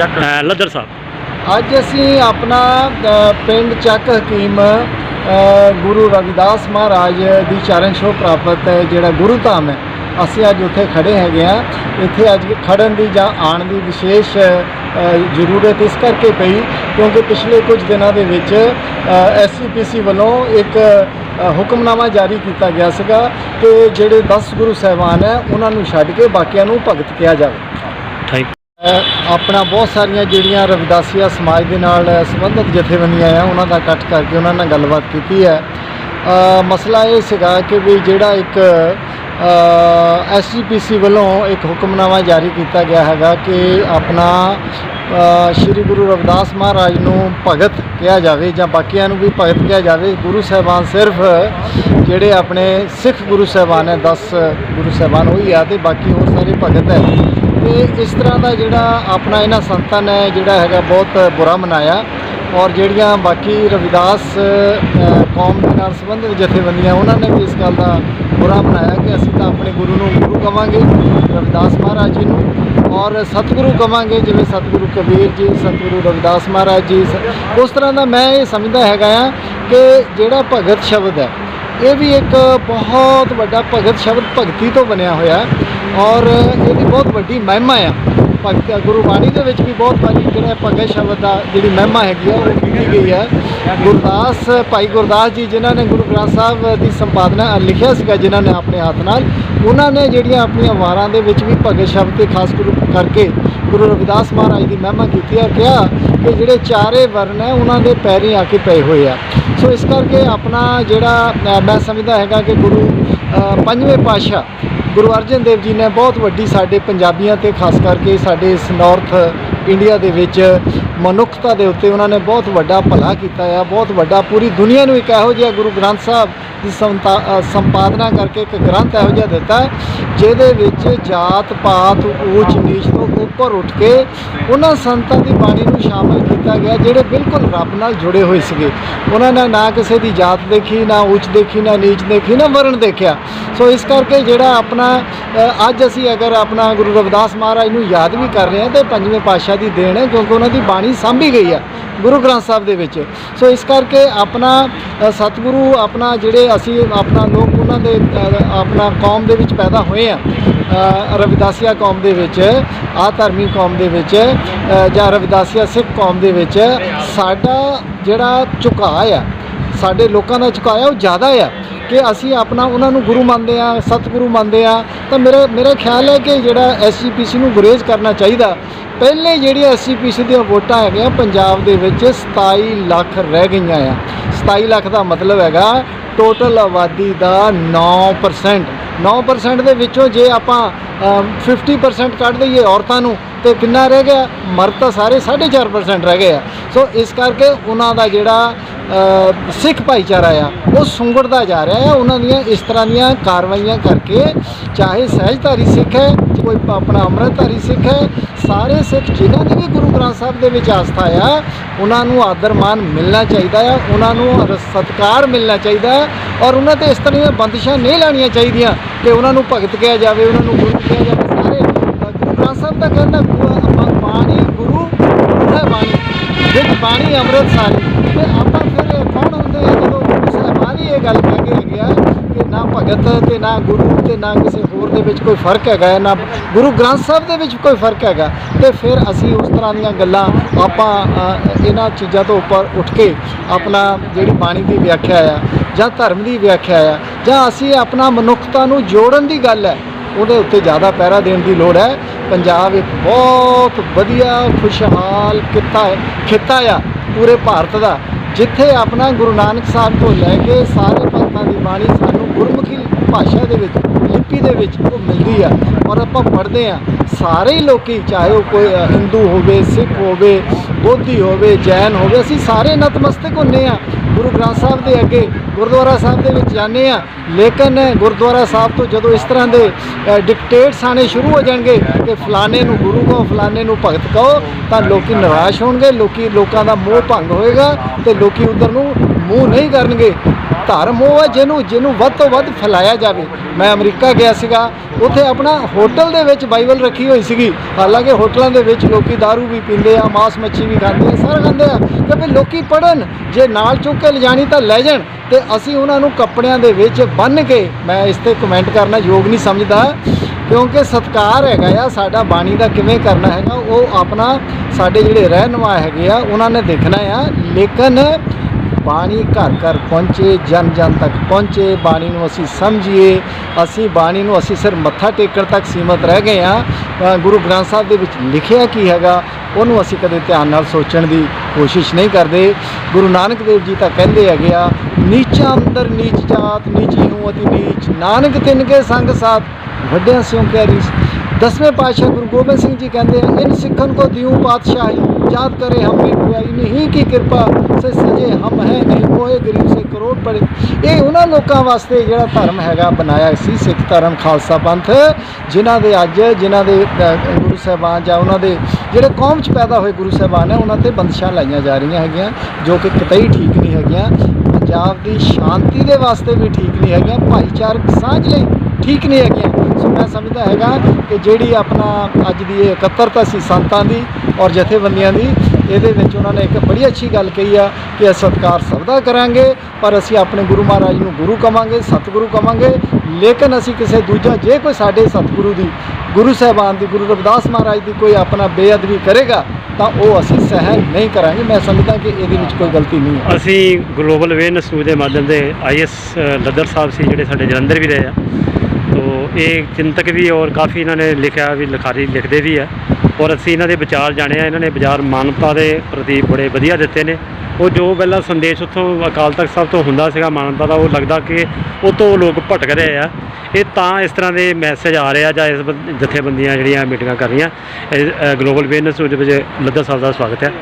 ਚੱਕ ਅ, ਲੱਦਰ ਸਾਹਿਬ। ਅੱਜ ਅਸੀਂ ਆਪਣਾ ਅ, ਪਿੰਡ ਚੱਕ ਹਕੀਮ ਅ, ਗੁਰੂ ਰਵਿਦਾਸ ਮਹਾਰਾਜ ਦੀ ਚਰਨ ਛੋਹ ਪ੍ਰਾਪਤ ਹੈ ਜਿਹੜਾ ਗੁਰੂ ਧਾਮ ਹੈ ਅਸੀਂ ਅੱਜ ਉੱਥੇ ਖੜੇ ਹੈਗੇ ਆ ਇੱਥੇ ਅੱਜ ਖੜਨ ਦੀ ਜਾਂ ਆਉਣ ਦੀ ਵਿਸ਼ੇਸ਼ ਅ, ਜ਼ਰੂਰਤ ਇਸ ਕਰਕੇ ਪਈ ਕਿਉਂਕਿ ਪਿਛਲੇ ਕੁਝ ਦਿਨਾਂ ਦੇ ਵਿੱਚ ਐਸਸੀਪੀਸੀ ਵੱਲੋਂ ਇੱਕ ਅ, ਹੁਕਮਨਾਮਾ ਜਾਰੀ ਕੀਤਾ ਗਿਆ ਸੀਗਾ ਕਿ ਜਿਹੜੇ 10 ਗੁਰੂ ਸਾਹਿਬਾਨ ਹੈ ਉਹਨਾਂ ਨੂੰ ਛੱਡ ਕੇ ਬਾਕੀਆਂ ਨੂੰ ਭਗਤ ਕਿਹਾ ਜਾਵੇ। ਥੈਂਕ ਆਪਣਾ ਬਹੁਤ ਸਾਰੀਆਂ ਜਿਹੜੀਆਂ ਰਵਿਦਾਸੀਆ ਸਮਾਜ ਦੇ ਨਾਲ ਸੰਬੰਧਿਤ ਜਥੇਬੰਦੀਆਂ ਆ, ਉਹਨਾਂ ਦਾ ਇਕੱਠ ਕਰਕੇ ਉਹਨਾਂ ਨਾਲ ਗੱਲਬਾਤ ਕੀਤੀ ਹੈ। ਮਸਲਾ ਇਹ ਸੀਗਾ ਕਿ ਵੀ ਜਿਹੜਾ ਇੱਕ ਐਸਜੀਪੀਸੀ ਵੱਲੋਂ ਇੱਕ ਹੁਕਮਨਾਮਾ ਜਾਰੀ ਕੀਤਾ ਗਿਆ ਹੈਗਾ ਕਿ ਆਪਣਾ ਸ਼੍ਰੀ ਗੁਰੂ ਰਵਿਦਾਸ ਮਹਾਰਾਜ ਨੂੰ ਭਗਤ ਕਿਹਾ ਜਾਵੇ ਜਾਂ ਬਾਕੀਆਂ ਨੂੰ ਵੀ ਭਗਤ ਕਿਹਾ ਜਾਵੇ। ਗੁਰੂ ਸਾਹਿਬਾਨ ਸਿਰਫ ਜਿਹੜੇ ਆਪਣੇ ਸਿੱਖ ਗੁਰੂ ਸਾਹਿਬਾਨ ਹੈ 10 ਗੁਰੂ ਸਾਹਿਬਾਨ ਉਹੀ ਆ ਤੇ ਬਾਕੀ ਹੋਰ ਸਾਰੇ ਭਗਤ ਹੈ। ਤੇ ਇਸ ਤਰ੍ਹਾਂ ਦਾ ਜਿਹੜਾ ਆਪਣਾ ਇਹਨਾਂ ਸੰਤਾਂ ਨੇ ਜਿਹੜਾ ਹੈਗਾ ਬਹੁਤ ਬੁਰਾ ਮਨਾਇਆ ਔਰ ਜਿਹੜੀਆਂ ਬਾਕੀ ਰਵਿਦਾਸ ਕੌਮ ਦੇ ਨਾਲ ਸੰਬੰਧਿਤ ਜਥੇਬੰਦੀਆਂ, ਉਹਨਾਂ ਨੇ ਵੀ ਇਸ ਗੱਲ ਦਾ ਬੁਰਾ ਮਨਾਇਆ ਕਿ ਅਸੀਂ ਤਾਂ ਆਪਣੇ ਗੁਰੂ ਨੂੰ ਗੁਰੂ ਕਵਾਂਗੇ, ਰਵਿਦਾਸ ਮਹਾਰਾਜ ਜੀ ਨੂੰ ਔਰ ਸਤਿਗੁਰੂ ਕਵਾਂਗੇ, ਜਿਵੇਂ ਸਤਿਗੁਰੂ ਕਬੀਰ ਜੀ, ਸਤਿਗੁਰੂ ਰਵਿਦਾਸ ਮਹਾਰਾਜ ਜੀ, ਸ- ਉਸ ਤਰ੍ਹਾਂ ਦਾ ਮੈਂ ਇਹ ਸਮਝਦਾ ਹੈਗਾ ਆ ਕਿ ਜਿਹੜਾ ਭਗਤ ਸ਼ਬਦ ਹੈ ਇਹ ਵੀ ਇੱਕ ਬਹੁਤ ਵੱਡਾ ਭਗਤ ਸ਼ਬਦ ਭਗਤੀ ਤੋਂ ਬਣਿਆ ਹੋਇਆ ਔਰ ਇਹਦੀ ਬਹੁਤ ਵੱਡੀ ਮਹਿਮਾ ਆ। ਭਗਤ ਗੁਰੂ ਬਾਣੀ ਦੇ ਵਿੱਚ ਵੀ ਬਹੁਤ ਵਾਰੀ ਜਿਹੜਾ ਭਗਤ ਸ਼ਬਦ ਦਾ ਜਿਹੜੀ ਮਹਿਮਾ ਹੈਗੀ ਆ, ਉਹ ਕੀਤੀ ਗਈ ਹੈ। ਗੁਰਦਾਸ, ਭਾਈ ਗੁਰਦਾਸ ਜੀ ਜਿਨ੍ਹਾਂ ਨੇ ਗੁਰੂ ਗ੍ਰੰਥ ਸਾਹਿਬ ਦੀ ਸੰਪਾਦਨਾ ਲਿਖਿਆ ਸੀਗਾ, ਜਿਨ੍ਹਾਂ ਨੇ ਆਪਣੇ ਹੱਥ ਨਾਲ, ਉਹਨਾਂ ਨੇ ਜਿਹੜੀਆਂ ਆਪਣੀਆਂ ਵਾਰਾਂ ਦੇ ਵਿੱਚ ਵੀ ਭਗਤ ਸ਼ਬਦ ਤੇ ਖਾਸ ਗੁਰੂ ਕਰਕੇ ਗੁਰੂ ਰਵਿਦਾਸ ਮਹਾਰਾਜ ਦੀ ਮਹਿਮਾ ਕੀਤੀ ਹੈ ਕਿਹਾ ਕਿ ਜਿਹੜੇ ਚਾਰੇ ਵਰਨ ਹੈ, ਉਹਨਾਂ ਦੇ ਪੈਰੀਂ ਆ ਕੇ ਪਏ ਹੋਏ ਆ। ਸੋ ਇਸ ਕਰਕੇ ਆਪਣਾ ਜਿਹੜਾ ਮੈਂ ਸਮਝਦਾ ਹੈਗਾ ਕਿ ਗੁਰੂ ਪੰਜਵੇਂ ਪਾਤਸ਼ਾਹ ਗੁਰੂ ਅਰਜਨ ਦੇਵ ਜੀ ਨੇ ਬਹੁਤ ਵੱਡੀ ਸਾਡੇ ਪੰਜਾਬੀਆਂ ਤੇ, ਖਾਸ ਕਰਕੇ ਸਾਡੇ ਇਸ ਨਾਰਥ ਇੰਡੀਆ ਦੇ ਵਿੱਚ ਮਨੁੱਖਤਾ ਦੇ ਉੱਤੇ ਉਹਨਾਂ ਨੇ ਬਹੁਤ ਵੱਡਾ ਭਲਾ ਕੀਤਾ ਆ, ਬਹੁਤ ਵੱਡਾ, ਪੂਰੀ ਦੁਨੀਆ ਨੂੰ ਇੱਕ ਇਹੋ ਜਿਹਾ ਗੁਰੂ ਗ੍ਰੰਥ ਸਾਹਿਬ ਦੀ ਸੰਤਾ- ਸੰਪਾਦਨਾ ਕਰਕੇ ਇੱਕ ਗ੍ਰੰਥ ਇਹੋ ਜਿਹਾ ਦਿੱਤਾ ਜਿਹਦੇ ਵਿੱਚ ਜਾਤ, ਪਾਤ, ਊਚ, ਨੀਚ ਤੋਂ ਉੱਪਰ ਉੱਠ ਕੇ ਉਹਨਾਂ ਸੰਤਾਂ ਦੀ ਬਾਣੀ ਨੂੰ ਸ਼ਾਮਲ ਕੀਤਾ ਗਿਆ, ਜਿਹੜੇ ਬਿਲਕੁਲ ਰੱਬ ਨਾਲ ਜੁੜੇ ਹੋਏ ਸੀਗੇ। ਉਹਨਾਂ ਨੇ ਨਾ ਕਿਸੇ ਦੀ ਜਾਤ ਦੇਖੀ, ਨਾ ਉੱਚ ਦੇਖੀ, ਨਾ ਨੀਚ ਦੇਖੀ, ਨਾ ਵਰਣ ਦੇਖਿਆ। ਸੋ ਇਸ ਕਰਕੇ ਜਿਹੜਾ ਆਪਣਾ ਅੱਜ ਅਸੀਂ ਅਗਰ ਆਪਣਾ ਗੁਰੂ ਰਵਿਦਾਸ ਮਹਾਰਾਜ ਨੂੰ ਯਾਦ ਵੀ ਕਰ ਰਹੇ ਹਾਂ ਤੇ ਪੰਜਵੇਂ ਪਾਤਸ਼ਾਹ ਦੀ ਦੇਣ ਹੈ, ਕਿਉਂਕਿ ਉਹਨਾਂ ਦੀ ਬਾਣੀ ਸਾਂਭੀ ਗਈ ਆ ਗੁਰੂ ਗ੍ਰੰਥ ਸਾਹਿਬ ਦੇ ਵਿੱਚ। ਸੋ ਇਸ ਕਰਕੇ ਆਪਣਾ ਸਤਿਗੁਰੂ ਆਪਣਾ ਜਿਹੜੇ ਅਸੀਂ ਆਪਣਾ ਲੋਕ ਉਹਨਾਂ ਦੇ ਆਪਣਾ ਕੌਮ ਦੇ ਵਿੱਚ ਪੈਦਾ ਹੋਏ ਆ ਰਵਿਦਾਸੀਆ ਕੌਮ ਦੇ ਵਿੱਚ ਆ ਧਰਮੀ ਕੌਮ ਦੇ ਵਿੱਚ ਜਾਂ ਰਵਿਦਾਸੀਆ ਸਿੱਖ ਕੌਮ ਦੇ ਵਿੱਚ, ਸਾਡਾ ਜਿਹੜਾ ਝੁਕਾਅ ਆ, ਸਾਡੇ ਲੋਕਾਂ ਦਾ ਝੁਕਾਅ ਉਹ ਜ਼ਿਆਦਾ ਆ। ਕਿ ਅਸੀਂ ਆਪਣਾ ਉਹਨਾਂ ਨੂੰ ਗੁਰੂ ਮੰਨਦੇ ਆ ਸਤਿਗੁਰੂ ਮੰਨਦੇ ਆ ਤਾਂ ਮੇਰਾ ਮੇਰਾ ਖਿਆਲ ਹੈ ਕਿ ਜਿਹੜਾ ਐਸਜੀਪੀਸੀ ਨੂੰ ਗੁਰੇਜ਼ ਕਰਨਾ ਚਾਹੀਦਾ। ਪਹਿਲੇ ਜਿਹੜੀ ਐਸਜੀਪੀਸੀ ਦੀਆਂ ਵੋਟਾਂ ਹੈਗੀਆਂ ਪੰਜਾਬ ਦੇ ਵਿੱਚ 27 ਲੱਖ ਰਹਿ ਗਈਆਂ ਆ। 27 ਲੱਖ ਦਾ ਮਤਲਬ ਹੈਗਾ ਟੋਟਲ ਆਬਾਦੀ ਦਾ 9% 9% ਦੇ ਵਿੱਚੋਂ ਜੇ ਆਪਾਂ ਅਮ, 50% ਕੱਢ ਦਈਏ ਔਰਤਾਂ ਨੂੰ ਤੇ ਕਿੰਨਾ ਰਹਿ ਗਿਆ? ਮਰਦ ਤਾਂ ਸਾਰੇ 4.5% ਰਹਿ ਗਏ ਆ। ਸੋ ਇਸ ਕਰਕੇ ਉਹਨਾਂ ਦਾ ਜਿਹੜਾ ਸਿੱਖ ਭਾਈਚਾਰਾ ਆ, ਉਹ ਸੁੰਗੜਦਾ ਜਾ ਰਿਹਾ ਆ। ਉਹਨਾਂ ਦੀਆਂ ਇਸ ਤਰ੍ਹਾਂ ਦੀਆਂ ਕਾਰਵਾਈਆਂ ਕਰਕੇ, ਚਾਹੇ ਸਹਿਜਧਾਰੀ ਸਿੱਖ ਹੈ, ਕੋਈ ਆਪਣਾ ਅੰਮ੍ਰਿਤਧਾਰੀ ਸਿੱਖ ਹੈ, ਸਾਰੇ ਸਿੱਖ ਜਿਨ੍ਹਾਂ ਦੀ ਵੀ ਗੁਰੂ ਗ੍ਰੰਥ ਸਾਹਿਬ ਦੇ ਵਿੱਚ ਆਸਥਾ ਆ, ਉਹਨਾਂ ਨੂੰ ਆਦਰ ਮਾਨ ਮਿਲਣਾ ਚਾਹੀਦਾ ਆ, ਉਹਨਾਂ ਨੂੰ ਸਤਿਕਾਰ ਮਿਲਣਾ ਚਾਹੀਦਾ ਹੈ ਔਰ ਉਹਨਾਂ ਤੇ ਇਸ ਤਰ੍ਹਾਂ ਦੀਆਂ ਬੰਦਿਸ਼ਾਂ ਨਹੀਂ ਲਾਣੀਆਂ ਚਾਹੀਦੀਆਂ ਕਿ ਉਹਨਾਂ ਨੂੰ ਭਗਤ ਕਿਹਾ ਜਾਵੇ, ਉਹਨਾਂ ਨੂੰ ਗੁਰੂ ਕਿਹਾ ਜਾਵੇ, ਸਾਰੇ। ਗੁਰੂ ਗ੍ਰੰਥ ਸਾਹਿਬ ਦਾ ਕਹਿੰਦਾ ਗੁਰੂ- ਆਪਾਂ ਬਾਣੀ ਗੁਰੂ ਗੁਰੂ ਹੈ ਬਾਣੀ। ਵਿੱਚ ਬਾਣੀ ਅੰਮ੍ਰਿਤ ਸਾਰੀ ਤੇ ਆਪਾਂ ਫਿਰ ਇਹ ਕੌਣ ਹੁੰਦੇ ਆ ਜਦੋਂ ਗੁਰੂ ਸਾਹਿਬਾਨ ਹੀ ਇਹ ਗੱਲ ਕਹਿ ਕੇ ਹੈਗੇ ਆ ਕਿ ਨਾ ਭਗਤ ਤੇ ਨਾ ਗੁਰੂ ਤੇ ਨਾ ਕਿਸੇ ਹੋਰ ਦੇ ਵਿੱਚ ਕੋਈ ਫ਼ਰਕ ਹੈਗਾ ਹੈ, ਨਾ ਗੁਰੂ ਗ੍ਰੰਥ ਸਾਹਿਬ ਦੇ ਵਿੱਚ ਕੋਈ ਫ਼ਰਕ ਹੈਗਾ। ਤੇ ਫਿਰ ਅਸੀਂ ਉਸ ਤਰ੍ਹਾਂ ਦੀਆਂ ਗੱਲਾਂ ਆਪਾਂ ਇਹਨਾਂ ਚੀਜ਼ਾਂ ਤੋਂ ਉੱਪਰ ਉੱਠ ਕੇ ਆਪਣਾ ਜਿਹੜੀ ਬਾਣੀ ਦੀ ਵਿਆਖਿਆ ਆ ਜਾਂ ਧਰਮ ਦੀ ਵਿਆਖਿਆ ਆ ਜਾਂ ਅਸੀਂ ਆਪਣਾ ਮਨੁੱਖਤਾ ਨੂੰ ਜੋੜਨ ਦੀ ਗੱਲ ਹੈ ਉਹਦੇ ਉੱਤੇ ਜ਼ਿਆਦਾ ਪਹਿਰਾ ਦੇਣ ਦੀ ਲੋੜ ਹੈ। ਪੰਜਾਬ ਇੱਕ ਬਹੁਤ ਵਧੀਆ ਖੁਸ਼ਹਾਲ ਕਿੱਤਾ ਹੈ ਖਿੱਤਾ ਆ ਪੂਰੇ ਭਾਰਤ ਦਾ। ਜਿੱਥੇ ਆਪਣਾ ਗੁਰੂ ਨਾਨਕ ਸਾਹਿਬ ਤੋਂ ਲੈ ਕੇ ਸਾਰੇ ਭਗਤਾਂ ਦੀ ਬਾਣੀ ਸਾਨੂੰ ਗੁਰਮੁਖੀ ਭਾਸ਼ਾ ਦੇ ਵਿੱਚ, ਲਿਪੀ ਦੇ ਵਿੱਚ ਉਹ ਮਿਲਦੀ ਆ। ਔਰ ਆਪਾਂ ਪੜ੍ਹਦੇ ਆ, ਸਾਰੇ ਹੀ ਲੋਕੀ, ਚਾਹੇ ਉਹ ਕੋਈ ਹਿੰਦੂ ਹੋਵੇ, ਸਿੱਖ ਹੋਵੇ, ਬੋਧੀ ਹੋਵੇ, ਜੈਨ ਹੋਵੇ, ਅਸੀਂ ਸਾਰੇ ਨਤਮਸਤਕ ਹੁੰਨੇ ਆ। ਗੁਰੂ ਗ੍ਰੰਥ ਸਾਹਿਬ ਦੇ ਅੱਗੇ ਗੁਰਦੁਆਰਾ ਸਾਹਿਬ ਦੇ ਵਿੱਚ ਜਾਂਦੇ ਆ ਲੇਕਿਨ ਗੁਰਦੁਆਰਾ ਸਾਹਿਬ ਤੋਂ ਜਦੋਂ ਇਸ ਤਰ੍ਹਾਂ ਦੇ ਡਿਕਟੇਟਸ ਆਣੇ ਸ਼ੁਰੂ ਹੋ ਜਾਣਗੇ ਕਿ ਫਲਾਣੇ ਨੂੰ ਗੁਰੂ ਕਹੋ, ਫਲਾਣੇ ਨੂੰ ਭਗਤ ਕਹੋ, ਤਾਂ ਲੋਕੀ ਨਿਰਾਸ਼ ਹੋਣਗੇ, ਲੋਕੀ, ਲੋਕਾਂ ਦਾ ਮੋਹ ਭੰਗ ਹੋਏਗਾ ਤੇ ਲੋਕੀ ਉਧਰ ਨੂੰ ਮੂੰਹ ਨਹੀਂ ਕਰਨਗੇ। ਧਰਮ ਉਹ ਹੈ ਜਿਹਨੂੰ ਜਿਹਨੂੰ ਵੱਧ ਤੋਂ ਵੱਧ ਫੈਲਾਇਆ ਜਾਵੇ। ਮੈਂ ਅਮਰੀਕਾ ਗਿਆ ਸੀਗਾ। ਉੱਥੇ ਆਪਣਾ ਹੋਟਲ ਦੇ ਵਿੱਚ ਬਾਈਬਲ ਰੱਖੀ ਹੋਈ ਸੀਗੀ। ਹਾਲਾਂਕਿ ਹੋਟਲਾਂ ਦੇ ਵਿੱਚ ਲੋਕੀ दारू ਵੀ ਪੀਂਦੇ ਆ, ਮਾਸ ਮੱਛੀ ਵੀ ਖਾਂਦੇ ਆ, ਸਾਰਾ ਖਾਂਦੇ ਆ। ਕਿ ਵੀ ਲੋਕੀ ਪੜਨ ਜੇ ਨਾਲ ਚੁੱਕ ਕੇ ਲਿਜਾਣੀ ਤਾਂ ਲੈ ਜਾਣ ਤੇ ਅਸੀਂ ਉਹਨਾਂ ਨੂੰ ਕੱਪੜਿਆਂ ਦੇ ਵਿੱਚ ਬੰਨ੍ਹ ਕੇ, ਮੈਂ ਇਸ ਤੇ ਕਮੈਂਟ ਕਰਨਾ ਯੋਗ ਨਹੀਂ ਸਮਝਦਾ, ਕਿਉਂਕਿ ਸਤਕਾਰ ਹੈਗਾ ਆ, ਸਾਡਾ ਬਾਣੀ ਦਾ ਕਿਵੇਂ ਕਰਨਾ ਹੈਗਾ, ਉਹ ਆਪਣਾ ਸਾਡੇ ਜਿਹੜੇ ਰਹਿਨੁਮਾ ਹੈਗੇ ਆ, ਉਹਨਾਂ ਨੇ ਦੇਖਣਾ ਆ। ਲੇਕਿਨ ਬਾਣੀ ਘਰ ਘਰ ਪਹੁੰਚੇ, ਜਨ ਜਨ ਤੱਕ ਪਹੁੰਚੇ, ਬਾਣੀ ਨੂੰ ਅਸੀਂ ਸਮਝੀਏ। ਅਸੀਂ ਬਾਣੀ ਨੂੰ ਅਸੀਂ ਸਿਰ ਮੱਥਾ ਟੇਕਣ ਤੱਕ ਸੀਮਤ ਰਹਿ ਗਏ ਆ ਗੁਰੂ ਗ੍ਰੰਥ ਸਾਹਿਬ ਦੇ ਵਿੱਚ ਲਿਖਿਆ ਕੀ ਹੈਗਾ, ਉਹਨੂੰ ਅਸੀਂ ਕਦੇ ਧਿਆਨ ਨਾਲ ਸੋਚਣ ਦੀ ਕੋਸ਼ਿਸ਼ ਨਹੀਂ ਕਰਦੇ। ਗੁਰੂ ਨਾਨਕ ਦੇਵ ਜੀ ਤਾਂ ਕਹਿੰਦੇ ਹੈਗੇ ਆ, ਨੀਚਾ ਅੰਦਰ ਨੀਚ ਜਾਤ, ਨੀਚੀ ਹੂੰ ਅਤੀ ਨੀਚ। ਨਾਨਕ ਤਿੰਨ ਕੇ ਸੰਗ ਸਾਥ, ਵੱਡਿਆਂ ਸਿਉ ਕਿਆ ਰੀਸ ਦਸਵੇਂ ਪਾਤਸ਼ਾਹ ਗੁਰੂ ਗੋਬਿੰਦ ਸਿੰਘ ਜੀ ਕਹਿੰਦੇ ਆ, ਇਨ ਸਿੱਖਨ ਕੋ ਦਿਉ ਪਾਤਸ਼ਾਹੀ, ਯਾਦ ਕਰੇ ਹਮਰੀ ਬੁਰਾਈ ਨਹੀਂ ਕੀ ਕਿਰਪਾ, ਸੇ ਸਜੇ ਹਮ ਹੈ ਨਹੀਂ ਕੋਏ ਗਰੀਬ, ਸੇ ਕਰੋੜ ਪੜੇ। ਇਹ ਉਹਨਾਂ ਲੋਕਾਂ ਵਾਸਤੇ ਜਿਹੜਾ ਧਰਮ ਹੈਗਾ ਬਣਾਇਆ ਸੀ, ਸਿੱਖ ਧਰਮ, ਖਾਲਸਾ ਪੰਥ, ਜਿਨ੍ਹਾਂ ਦੇ ਅੱਜ, ਜਿਨ੍ਹਾਂ ਦੇ ਗੁਰੂ ਸਾਹਿਬਾਨ ਜਾਂ ਉਹਨਾਂ ਦੇ ਜਿਹੜੇ ਕੌਮ 'ਚ ਪੈਦਾ ਹੋਏ ਗੁਰੂ ਸਾਹਿਬਾਨ ਹੈ ਉਹਨਾਂ ਤੇ ਬੰਦਸ਼ਾਂ ਲਾਈਆਂ ਜਾ ਰਹੀਆਂ ਹੈਗੀਆਂ, ਜੋ ਕਿ ਕਿਤੇ ਠੀਕ ਨਹੀਂ ਹੈਗੀਆਂ। ਪੰਜਾਬ ਦੀ ਸ਼ਾਂਤੀ ਦੇ ਵਾਸਤੇ ਵੀ ਠੀਕ ਨਹੀਂ ਹੈਗੀਆਂ, ਭਾਈਚਾਰਕ ਸਾਂਝ ਲਈ ਠੀਕ ਨਹੀਂ ਹੈਗੀਆਂ। ਮੈਂ ਸਮਝਦਾ ਹੈਗਾ ਕਿ ਜਿਹੜੀ ਆਪਣਾ ਅੱਜ ਦੀ ਇਹ ਇਕੱਤਰਤਾ ਸੀ ਸੰਤਾਂ ਦੀ ਔਰ ਜਥੇਬੰਦੀਆਂ ਦੀ, ਇਹਦੇ ਵਿੱਚ ਉਹਨਾਂ ਨੇ ਇੱਕ ਬੜੀ ਅੱਛੀ ਗੱਲ ਕਹੀ ਆ ਕਿ ਅਸੀਂ ਸਤਿਕਾਰ ਸਭ ਦਾ ਕਰਾਂਗੇ, ਪਰ ਅਸੀਂ ਆਪਣੇ ਗੁਰੂ ਮਹਾਰਾਜ ਨੂੰ ਗੁਰੂ ਕਵਾਂਗੇ, ਸਤਿਗੁਰੂ ਕਵਾਂਗੇ, ਲੇਕਿਨ ਅਸੀਂ ਕਿਸੇ ਦੂਜਾ, ਜੇ ਕੋਈ ਸਾਡੇ ਸਤਿਗੁਰੂ ਦੀ, ਗੁਰੂ ਸਾਹਿਬਾਨ ਦੀ, ਗੁਰੂ ਰਵਿਦਾਸ ਮਹਾਰਾਜ ਦੀ ਕੋਈ ਆਪਣਾ ਬੇਅਦਬੀ ਕਰੇਗਾ, ਤਾਂ ਉਹ ਅਸੀਂ ਸਹਿਣ ਨਹੀਂ ਕਰਾਂਗੇ। ਮੈਂ ਸਮਝਦਾ ਕਿ ਇਹਦੇ ਵਿੱਚ ਕੋਈ ਗਲਤੀ ਨਹੀਂ ਹੈ। ਅਸੀਂ ਗਲੋਬਲ ਅਵੇਅਰਨੈਸ ਦੇ ਮਾਧਿਅਮ ਦੇ ਆਈਐਸ ਲੱਦਰ ਸਾਹਿਬ ਸੀ ਜਿਹੜੇ ਸਾਡੇ ਜਲੰਧਰ ਵੀ ਰਹੇ ਆ। ਇਹ ਚਿੰਤਕ ਵੀ ਔਰ ਕਾਫੀ ਇਹਨਾਂ ਨੇ ਲਿਖਿਆ ਵੀ, ਲਿਖਾਰੀ ਲਿਖਦੇ ਵੀ ਆ ਔਰ ਅਸੀਂ ਇਹਨਾਂ ਦੇ ਵਿਚਾਰ ਜਾਣੇ ਆ, ਇਹਨਾਂ ਨੇ ਬਾਜ਼ਾਰ ਮਾਨਵਤਾ ਦੇ ਪ੍ਰਤੀ ਬੜੇ ਵਧੀਆ ਦਿੱਤੇ ਨੇ। ਉਹ ਜੋ ਪਹਿਲਾਂ ਸੰਦੇਸ਼ ਉੱਥੋਂ ਅਕਾਲ ਤਖਤ ਸਾਹਿਬ ਤੋਂ ਹੁੰਦਾ ਸੀਗਾ ਮਾਨਵਤਾ ਦਾ, ਉਹ ਲੱਗਦਾ ਕਿ ਉਹ ਤੋਂ ਲੋਕ ਭਟਕ ਰਹੇ ਆ। ਇਹ ਤਾਂ ਇਸ ਤਰ੍ਹਾਂ ਦੇ ਮੈਸੇਜ ਆ ਰਹੇ ਆ ਜਾਂ ਇਸ ਜਥੇਬੰਦੀਆਂ ਜਿਹੜੀਆਂ ਮੀਟਿੰਗਾਂ ਕਰ ਰਹੀਆਂ। ਗਲੋਬਲ ਅਵੇਅਰਨੈਸ ਦੇ ਵਿੱਚ ਲੱਦਰ ਸਾਹਿਬ ਦਾ ਸਵਾਗਤ ਹੈ।